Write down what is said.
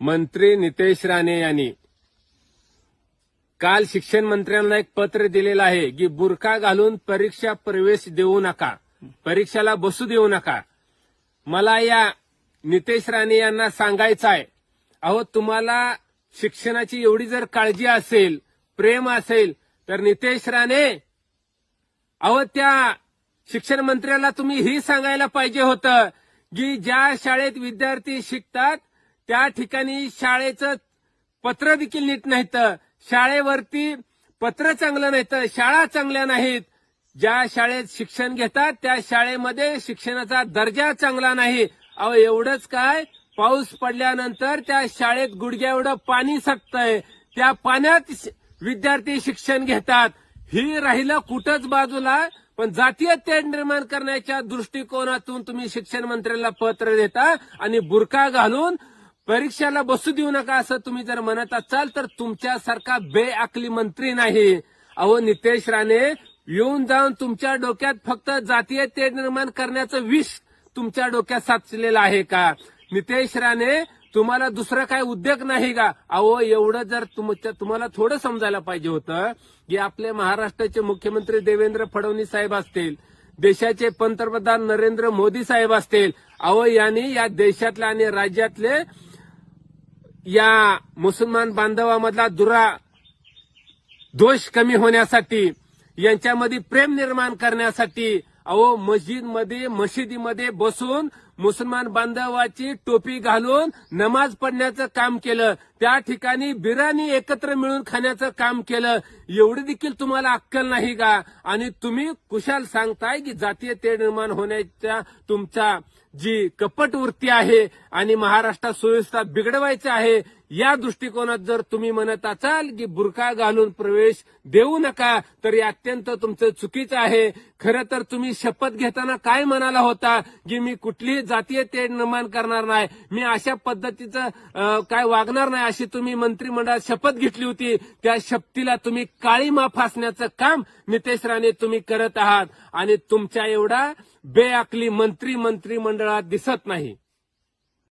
मंत्री नितेश राणे यांनी. काल शिक्षण मंत्र्यांना एक पत्र दिलेलं आहे की बुरखा घालून परीक्षा प्रवेश देऊ नका. परीक्षेला बसू देऊ नका. मला या नितेश राणे यांना सांगायचं आहे अहो तुम्हाला शिक्षणाची एवढी जर काळजी असेल प्रेम असेल तर नितेश राणे अहो त्या शिक्षण मंत्र्याला तुम्ही ही सांगायला पाहिजे होतं की ज्या शाळेत विद्यार्थी शिकतात त्या ठिकाणी शाळेचं पत्र देखील नीट नाहीत. शाळेवरती पत्र चांगलं नाहीत. शाळा चांगल्या नाहीत. ज्या शाळेत शिक्षण घेतात त्या शाळेमध्ये शिक्षणाचा दर्जा चांगला नाही. अहो एवढंच काय? पाऊस पडल्यानंतर त्या शाळेत गुडघ्या एवढं पाणी साठतंय. त्या पाण्यात विद्यार्थी शिक्षण घेतात. ही राहिलं कुठंच बाजूला पण जातीय तेढ निर्माण करण्याच्या दृष्टिकोनातून तुम्ही शिक्षण मंत्र्याला पत्र देता आणि बुरका घालून परीक्षेला बसू देऊ नका असं तुम्ही जर म्हणत असाल तर तुमच्यासारखा बेअकली मंत्री नाही. अहो नितेश राणे येऊन जाऊन तुमच्या डोक्यात फक्त जातीय ते निर्माण करण्याचं विष तुमच्या डोक्यात साचलेलं आहे का? नितेश राणे तुम्हाला दुसरा काय उद्योग नाही का? अहो एवढं जर तुमच्या तुम्हाला थोडं समजायला पाहिजे होतं की आपले महाराष्ट्राचे मुख्यमंत्री देवेंद्र फडणवीस साहेब असतील देशाचे पंतप्रधान नरेंद्र मोदी साहेब असतील अहो यांनी या देशातले आणि राज्यातले या मुसलमान बांधवामधला दुरा दोष कमी होण्यासाठी यांच्यामध्ये प्रेम निर्माण करण्यासाठी अहो मस्जिदमध्ये मशिदीमध्ये बसून मुसलमान बांधवाची टोपी घालून नमाज पडण्याचं काम केलं. त्या ठिकाणी बिर्याणी एकत्र मिळून खाण्याचं काम केलं. एवढी देखील तुम्हाला अक्कल नाही का? आणि तुम्ही कुशाल सांगताय की जातीय तेढ निर्माण होण्याच्या तुमचा जी कपट वृत्ती आहे आणि महाराष्ट्रात सुव्यवस्था बिघडवायची आहे या दृष्टिकोनात जर तुम्ही म्हणत असाल की बुरका घालून प्रवेश देऊ नका तर हे अत्यंत तुमचं चुकीचं आहे. खरं तर तुम्ही शपथ घेताना काय म्हणाला होता की मी कुठलीही जातीय तेढ निर्माण करणार नाही? मी अशा पद्धतीचं काय वागणार नाही? अशी तुम्ही मंत्रिमंडळात शपथ घेतली होती त्या शपथीला तुम्ही काळीमा फासण्याचं काम नितेश राणे तुम्ही करत आहात. आणि तुमच्या एवढा बेअकली मंत्री मंत्रिमंडळात दिसत नाही.